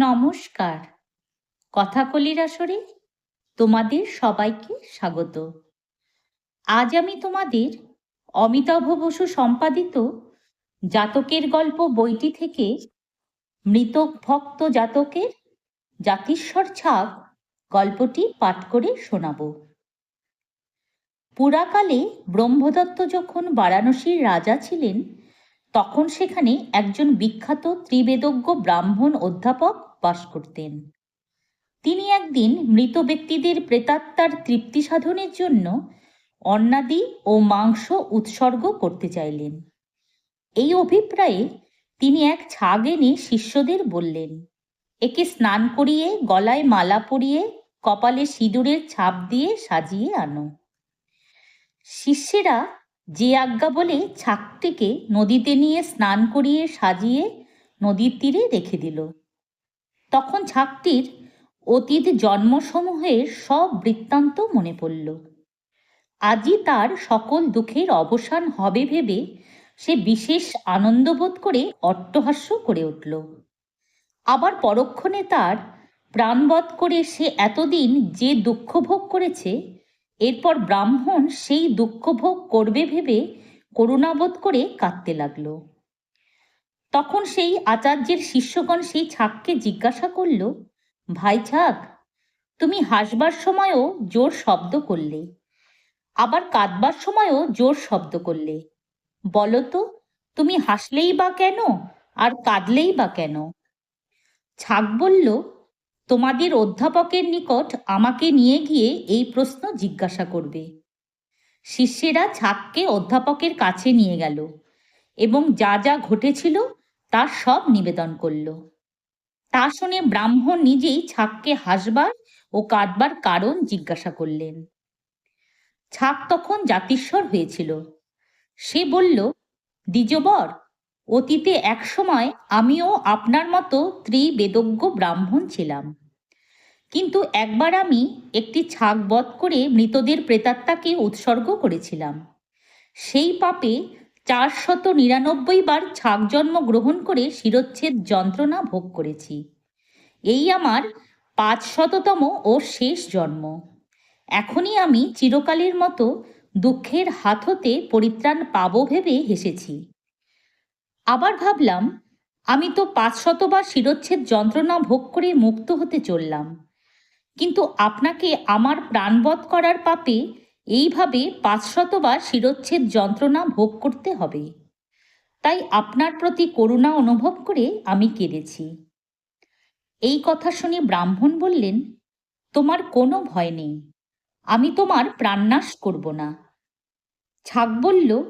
নমস্কার। কথাকলির আসরে তোমাদের সবাইকে স্বাগত। আজ আমি তোমাদের অমিতাভ বসু সম্পাদিত জাতকের গল্প বইটি থেকে মৃত ভক্ত জাতকের জাতিস্বর ছাপ গল্পটি পাঠ করে শোনাব। পুরাকালে ব্রহ্মদত্ত যখন বারাণসীর রাজা ছিলেন, তখন সেখানে একজন বিখ্যাত ত্রিবেদজ্ঞ ব্রাহ্মণ অধ্যাপক বাস করতেন। তিনি একদিন মৃত ব্যক্তিদের প্রেতাত্মার তৃপ্তি সাধনের জন্য অন্নাদি ও মাংস উৎসর্গ করতে চাইলেন। এই অভিপ্রায়ে তিনি এক ছাগ এনে শিষ্যদের বললেন, একে স্নান করিয়ে গলায় মালা পরিয়ে কপালে সিঁদুরের ছাপ দিয়ে সাজিয়ে আনো। শিষ্যেরা যে আজ্ঞা বলে ছাকটিকে নদীতে নিয়ে স্নান করিয়ে সাজিয়ে নদীর তীরে রেখে দিল। তখন ছাকটির অতীত জন্মসমূহের সব বৃত্তান্ত মনে পড়ল। আজই তার সকল দুঃখের অবসান হবে ভেবে সে বিশেষ আনন্দবোধ করে অট্টহাস্য করে উঠল। আবার পরক্ষণে তার প্রাণবধ করে সে এতদিন যে দুঃখ ভোগ করেছে, এরপর ব্রাহ্মণ সেই দুঃখ ভোগ করবে ভেবে করুণাবোধ করে কাঁদতে লাগল। তখন সেই আচার্যের শিষ্যগণ সেই ছাককে জিজ্ঞাসা করল, ভাই ছাক, তুমি হাসবার সময়ও জোর শব্দ করলে, আবার কাঁদবার সময়ও জোর শব্দ করলে। বলো তো, তুমি হাসলেই বা কেন আর কাঁদলেই বা কেন? ছাক বলল, তোমাদের অধ্যাপকের নিকট আমাকে নিয়ে গিয়ে এই প্রশ্ন জিজ্ঞাসা করবে। শিষ্যেরা ছাককে অধ্যাপকের কাছে নিয়ে গেল এবং যা যা ঘটেছিল তার সব নিবেদন করল। তা শুনে ব্রাহ্মণ নিজেই ছাককে হাসবার ও কাঁদবার কারণ জিজ্ঞাসা করলেন। ছাক তখন জাতিস্বর হয়েছিল। সে বলল, দ্বিজবর, অতীতে একসময় আমিও আপনার মতো ত্রিবেদজ্ঞ ব্রাহ্মণ ছিলাম। কিন্তু একবার আমি একটি ছাগ বধ করে মৃতদের প্রেতাত্মাকে উৎসর্গ করেছিলাম। সেই পাপে চারশত নিরানব্বই বার ছাগ জন্ম গ্রহণ করে শিরোচ্ছেদ যন্ত্রণা ভোগ করেছি। এই আমার পাঁচ শততম ও শেষ জন্ম। এখনই আমি চিরকালের মতো দুঃখের হাত হতে পরিত্রাণ পাবো ভেবে হেসেছি। আবার ভাবলাম, আমি তো পাঁচ শতবার শিরোচ্ছেদ যন্ত্রণা ভোগ করে মুক্ত হতে চললাম। কিন্তু আপনাকে আমার প্রাণবধ করার পাপে এইভাবে পাঁচ শতবার শিরোচ্ছেদ যন্ত্রণা ভোগ করতে হবে। তাই আপনার প্রতি করুণা অনুভব করে আমি কেঁদেছি। এই কথা শুনে ব্রাহ্মণ বললেন, তোমার কোনো ভয় নেই, আমি তোমার প্রাণনাশ করব না। ছাগ বলল,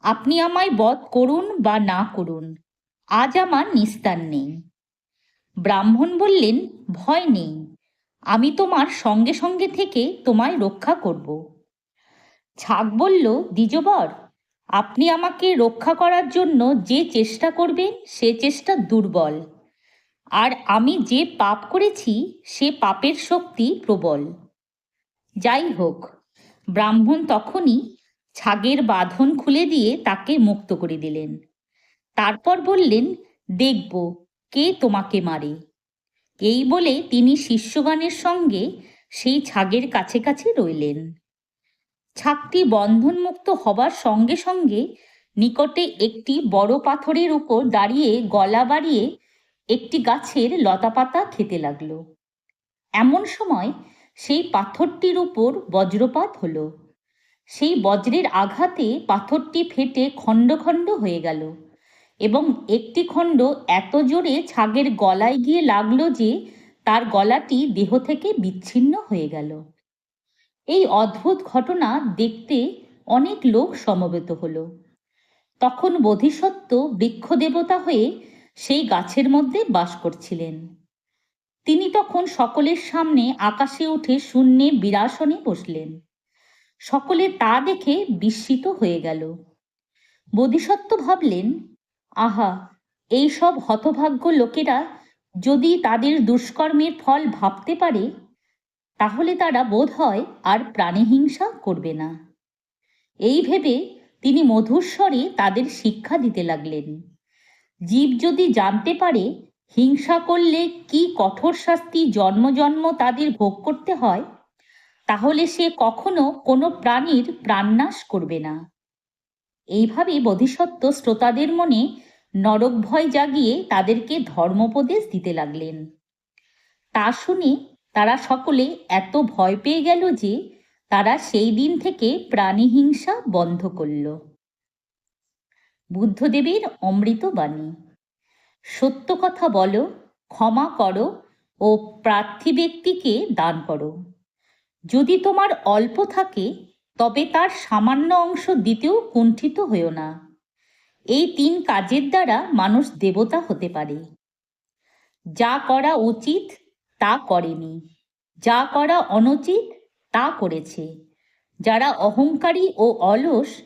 আপনি আমায় বধ করুন বা না করুন, আজ আমার নিস্তার নেই। ব্রাহ্মণ বললেন, ভয় নেই, আমি তোমার সঙ্গে সঙ্গে থেকে তোমায় রক্ষা করব। ছাগ বলল দ্বিজবর আপনি আমাকে রক্ষা করার জন্য যে চেষ্টা করবেন, সে চেষ্টা দুর্বল। আর আমি যে পাপ করেছি, সে পাপের শক্তি প্রবল। যাই হোক, ব্রাহ্মণ তখনই ছাগের বাঁধন খুলে দিয়ে তাকে মুক্ত করে দিলেন। তারপর বললেন, দেখব কে তোমাকে মারে। এই বলে তিনি শিষ্যগণের সঙ্গে সেই ছাগের কাছে কাছে রইলেন। ছাগটি বন্ধনমুক্ত হবার সঙ্গে সঙ্গে নিকটে একটি বড় পাথরের উপর দাঁড়িয়ে গলা বাড়িয়ে একটি গাছের লতাপাতা খেতে লাগল। এমন সময় সেই পাথরটির উপর বজ্রপাত হল। সেই বজ্রের আঘাতে পাথরটি ফেটে খণ্ড খণ্ড হয়ে গেল এবং একটি খণ্ড এত জোরে ছাগের গলায় গিয়ে লাগল যে তার গলাটি দেহ থেকে বিচ্ছিন্ন হয়ে গেল। এই অদ্ভুত ঘটনা দেখতে অনেক লোক সমবেত হলো। তখন বোধিসত্ত্ব বৃক্ষ দেবতা হয়ে সেই গাছের মধ্যে বাস করছিলেন। তিনি তখন সকলের সামনে আকাশে উঠে শূন্যে বিরাসনে বসলেন। সকলে তা দেখে বিস্মিত হয়ে গেল। বোধিসত্ত্ব ভাবলেন, আহা এই সব হতভাগ্য লোকেরা যদি তাদের দুষ্কর্মের ফল ভাবতে পারে তাহলে তারা বোধ হয় আর প্রাণীহিংসা করবে না। এই ভেবে তিনি মধুস্বরে তাদের শিক্ষা দিতে লাগলেন। জীব যদি জানতে পারে হিংসা করলে কি কঠোর শাস্তি জন্ম জন্ম তাদের ভোগ করতে হয়, তাহলে সে কখনো কোনো প্রাণীর প্রাণনাশ করবে না। এইভাবে বোধিসত্ত্ব শ্রোতাদের মনে নরক ভয় জাগিয়ে তাদেরকে ধর্মোপদেশ দিতে লাগলেন। তা শুনে তারা সকলে এত ভয় পেয়ে গেল যে তারা সেই দিন থেকে প্রাণী হিংসা বন্ধ করল। বুদ্ধদেবের অমৃত বাণী সত্য কথা বলো, ক্ষমা করো ও প্রার্থী ব্যক্তিকে দান করো। যদি তোমার অল্প থাকে, তবে তার সামান্য অংশ দিতেও কুণ্ঠিত হয়েও না। এই তিন কাজের দ্বারা মানুষ দেবতা হতে পারে। যা করা উচিত তা করেনি। যা করা অনুচিত, তা করেছে। যারা অহংকারী ও অলস,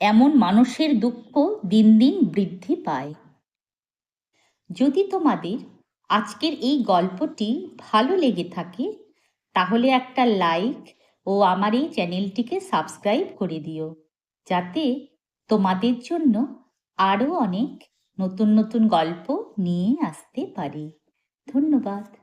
এমন মানুষের দুঃখ দিন দিন বৃদ্ধি পায়। যদি তোমাদের আজকের এই গল্পটি ভালো লেগে থাকে, তাহলে একটা লাইক ও আমার এই চ্যানেলটিকে সাবস্ক্রাইব করে দিও। যাতে তোমাদের জন্য আরও অনেক নতুন নতুন গল্প নিয়ে আসতে পারি। ধন্যবাদ।